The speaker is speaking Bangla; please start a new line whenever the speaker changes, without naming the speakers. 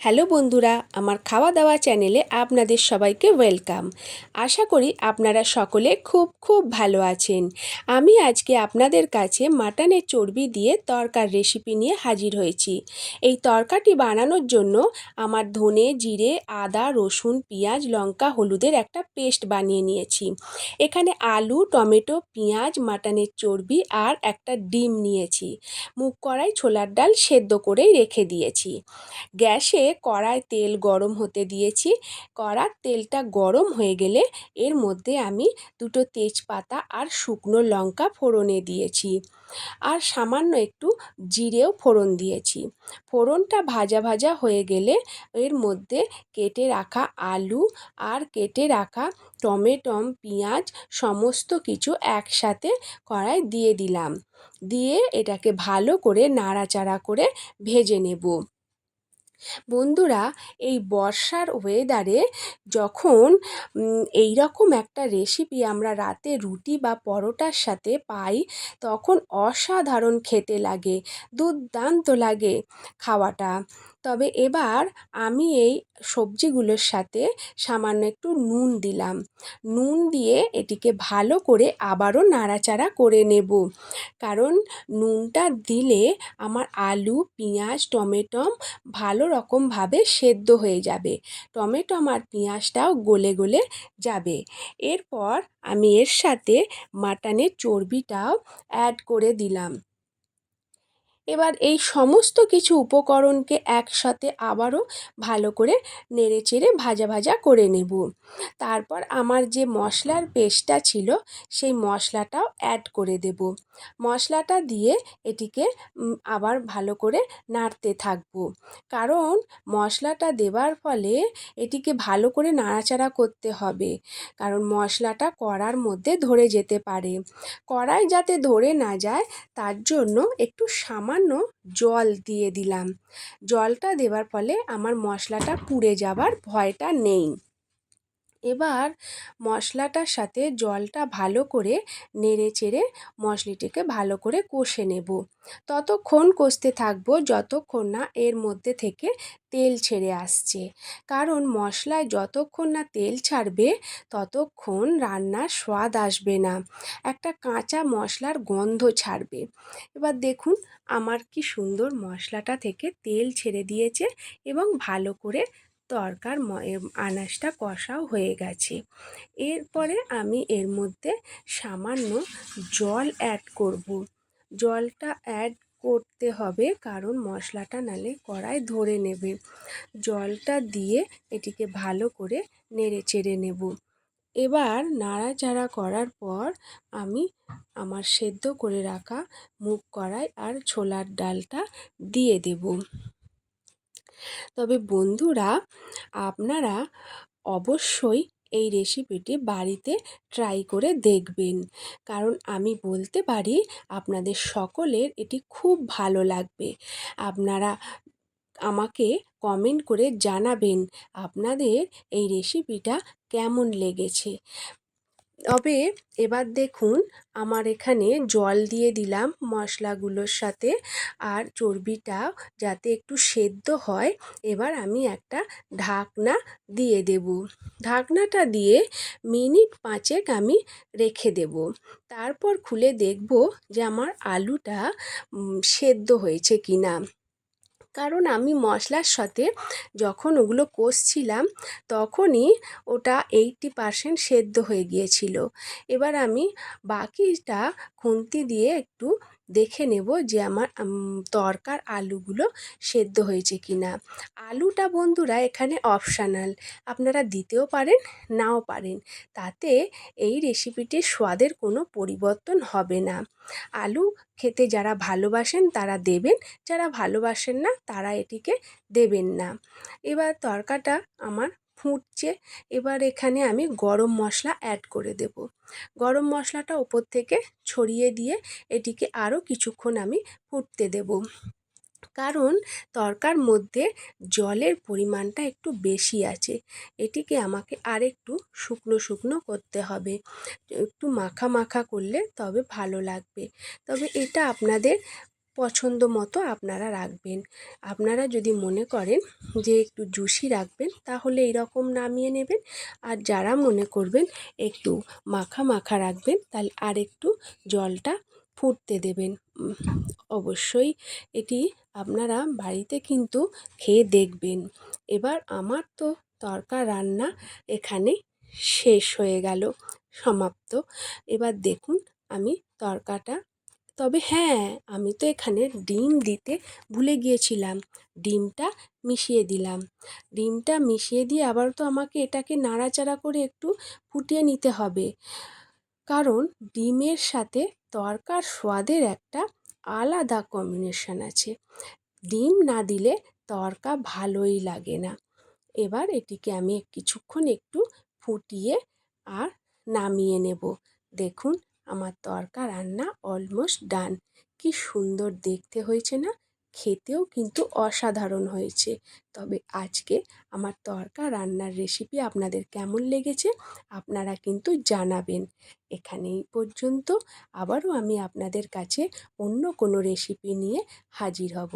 হ্যালো বন্ধুরা, আমার খাওয়া দাওয়া চ্যানেলে আপনাদের সবাইকে ওয়েলকাম। আশা করি আপনারা সকলে খুব খুব ভালো আছেন। আমি আজকে আপনাদের কাছে মাটনের চর্বি দিয়ে তরকার রেসিপি নিয়ে হাজির হয়েছি। এই তরকাটি বানানোর জন্য আমার ধনে, জিরে, আদা, রসুন, পেঁয়াজ, লঙ্কা, হলুদের একটা পেস্ট বানিয়ে নিয়েছি। এখানে আলু, টমেটো, পেঁয়াজ, মাটনের চর্বি আর একটা ডিম নিয়েছি। মুখ কড়াই, ছোলার ডাল সেদ্ধ করেই রেখে দিয়েছি। গ্যাসে কড়ায় তেল গরম হতে দিয়েছি। কড়ার তেলটা গরম হয়ে গেলে এর মধ্যে আমি দুটো তেজপাতা আর শুকনো লঙ্কা ফোড়নে দিয়েছি। আর সামান্য একটু জিরেও ফোড়ন দিয়েছি। ফোড়নটা ভাজা ভাজা হয়ে গেলে এর মধ্যে কেটে রাখা আলু আর কেটে রাখা টমেটম, পেঁয়াজ সমস্ত কিছু একসাথে কড়াই দিয়ে দিলাম। দিয়ে এটাকে ভালো করে নাড়াচাড়া করে ভেজে নেব। বন্ধুরা, এই বর্ষার ওয়েদারে যখন এই রকম একটা রেসিপি আমরা রাতে রুটি বা পরোটার সাথে পাই, তখন অসাধারণ খেতে লাগে, দুর্দান্ত লাগে খাওয়াটা। তবে এবার আমি এই সবজিগুলোর সাথে সামান্য একটু নুন দিলাম। নুন দিয়ে এটিকে ভালো করে আবারও নাড়াচাড়া করে নেব। কারণ নুনটা দিলে আমার আলু, পেঁয়াজ টমেটম ভালো রকমভাবে সেদ্ধ হয়ে যাবে। টমেটম আর পেঁয়াজটাও গলে গলে যাবে। এরপর আমি এর সাথে মাটনের চর্বিটাও অ্যাড করে দিলাম। এবার এই সমস্ত কিছু উপকরণকে একসাথে আবারও ভালো করে নেড়ে চেড়ে ভাজা ভাজা করে নেব। তারপর আমার যে মশলার পেস্টটা ছিল, সেই মশলাটাও অ্যাড করে দেব। মশলাটা দিয়ে এটিকে আবার ভালো করে নাড়তে থাকব। কারণ মশলাটা দেওয়ার ফলে এটিকে ভালো করে নাড়াচাড়া করতে হবে। কারণ মশলাটা কড়ার মধ্যে ধরে যেতে পারে। কড়াই যাতে ধরে না যায়, তার জন্য একটু সামান্য জল দিয়ে দিলাম। জলটা দেওয়ার ফলে আমার মশলাটা পুড়ে যাওয়ার ভয়টা নেই। এবার মশলাটার সাথে জলটা ভালো করে নেড়ে চেড়ে মশলিটিকে ভালো করে কষে নেব। ততক্ষণ কষতে থাকব যতক্ষণ না এর মধ্যে থেকে তেল ছেড়ে আসছে। কারণ মশলায় যতক্ষণ না তেল ছাড়বে ততক্ষণ রান্নার স্বাদ আসবে না। একটা কাঁচা মশলার গন্ধ ছাড়বে। এবার দেখুন আমার কি সুন্দর মশলাটা থেকে তেল ছেড়ে দিয়েছে এবং ভালো করে তরকার আনাজটা কষাও হয়ে গেছে। এরপরে আমি এর মধ্যে সামান্য জল অ্যাড করব। জলটা অ্যাড করতে হবে কারণ মশলাটা নালে কড়াই ধরে নেবে। জলটা দিয়ে এটিকে ভালো করে নেড়ে চেড়ে নেব। এবার নাড়াচাড়া করার পর আমি আমার সেদ্ধ করে রাখা মুগ কড়াই আর ছোলার ডালটা দিয়ে দেব। তবে বন্ধুরা, আপনারা অবশ্যই এই রেসিপিটি বাড়িতে ট্রাই করে দেখবেন। কারণ আমি বলতে পারি, আপনাদের সকলের এটি খুব ভালো লাগবে। আপনারা আমাকে কমেন্ট করে জানাবেন, আপনাদের এই রেসিপিটা কেমন লেগেছে। তবে এবার দেখুন, আমার এখানে জল দিয়ে দিলাম মশলাগুলোর সাথে আর চর্বিটা যাতে একটু সেদ্ধ হয়, এবার আমি একটা ঢাকনা দিয়ে দেব। ঢাকনাটা দিয়ে মিনিট পাঁচেক আমি রেখে দেব। তারপর খুলে দেখব যে আমার আলুটা সেদ্ধ হয়েছে কি না কারণ আমি মশলার সাথে যখন ওগুলো কষছিলাম, তখনই ওটা এইটটি পারসেন্ট সেদ্ধ হয়ে গিয়েছিল। এবার আমি বাকিটা খুন্তি দিয়ে একটু দেখে নেব যে আমার তরকার আলুগুলো সেদ্ধ হয়েছে কি না আলুটা বন্ধুরা এখানে অপশানাল আপনারা দিতেও পারেন, নাও পারেন। তাতে এই রেসিপিটির স্বাদের কোনো পরিবর্তন হবে না। আলু খেতে যারা ভালোবাসেন তারা দেবেন, যারা ভালোবাসেন না তারা এটিকে দেবেন না। এবার তরকাটা আমার ফুটছে, এবার এখানে আমি গরম মশলা অ্যাড করে দেব। গরম মশলাটা ওপর থেকে ছড়িয়ে দিয়ে এটিকে আরও কিছুক্ষণ আমি ফুটতে দেব। কারণ তরকার মধ্যে জলের পরিমাণটা একটু বেশি আছে, এটিকে আমাকে আরেকটু শুকনো শুকনো করতে হবে। একটু মাখা মাখা করলে তবে ভালো লাগবে। তবে এটা আপনাদের পছন্দ মতো আপনারা রাখবেন। আপনারা যদি মনে করেন যে একটু জুসি রাখবেন, তাহলে এইরকম নামিয়ে নেবেন। আর যারা মনে করবেন একটু মাখা মাখা রাখবেন, তাহলে আর একটু জলটা ফুটতে দেবেন। অবশ্যই এটি আপনারা বাড়িতে কিন্তু খেয়ে দেখবেন। এবার আমার তো তরকা রান্না এখানে শেষ হয়ে গেল, সমাপ্ত। এবার দেখুন আমি তরকাটা তবে হ্যাঁ আমি তো এখানে ডিম দিতে ভুলে গিয়েছিলাম। ডিমটা মিশিয়ে দিলাম। ডিমটা মিশিয়ে দিয়ে আবার তো আমাকে এটাকে নাড়াচাড়া করে একটু ফুটিয়ে নিতে হবে। কারণ ডিমের সাথে তরকার স্বাদের একটা আলাদা কম্বিনেশন আছে। ডিম না দিলে তরকা ভালোই লাগে না। এবার এটিকে আমি কিছুক্ষণ একটু ফুটিয়ে আর নামিয়ে নেব। দেখুন আমার তরকা রান্না অলমোস্ট ডান কি সুন্দর দেখতে হয়েছে না? খেতেও কিন্তু অসাধারণ হয়েছে। তবে আজকে আমার তরকা রান্নার রেসিপি আপনাদের কেমন লেগেছে আপনারা কিন্তু জানাবেন। এখানেই পর্যন্ত আবারও আমি আপনাদের কাছে অন্য কোনো রেসিপি নিয়ে হাজির হব।